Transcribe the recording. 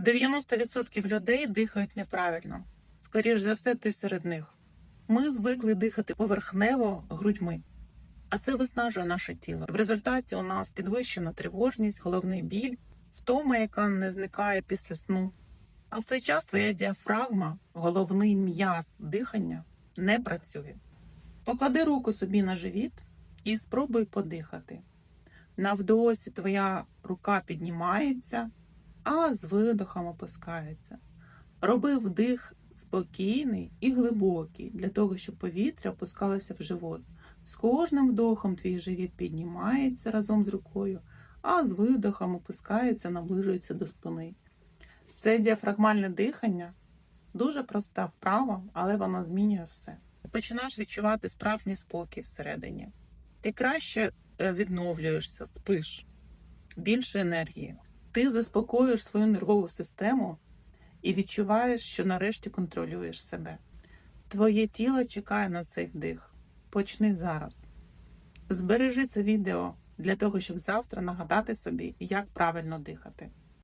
90% людей дихають неправильно. Скоріш за все, ти серед них. Ми звикли дихати поверхнево грудьми, а це виснажує наше тіло. В результаті у нас підвищена тривожність, головний біль, втома, яка не зникає після сну. А в цей час твоя діафрагма, головний м'яз дихання, не працює. Поклади руку собі на живіт і спробуй подихати. На вдосі твоя рука піднімається, а з видохом опускається. Роби вдих спокійний і глибокий, для того, щоб повітря опускалося в живот. З кожним вдохом твій живіт піднімається разом з рукою, а з видохом опускається, наближується до спини. Це діафрагмальне дихання дуже проста вправа, але вона змінює все. Починаєш відчувати справжній спокій всередині. Ти краще е, відновлюєшся, спиш, більше енергії. Ти заспокоюєш свою нервову систему і відчуваєш, що нарешті контролюєш себе. Твоє тіло чекає на цей вдих. Почни зараз. Збережи це відео для того, щоб завтра нагадати собі, як правильно дихати.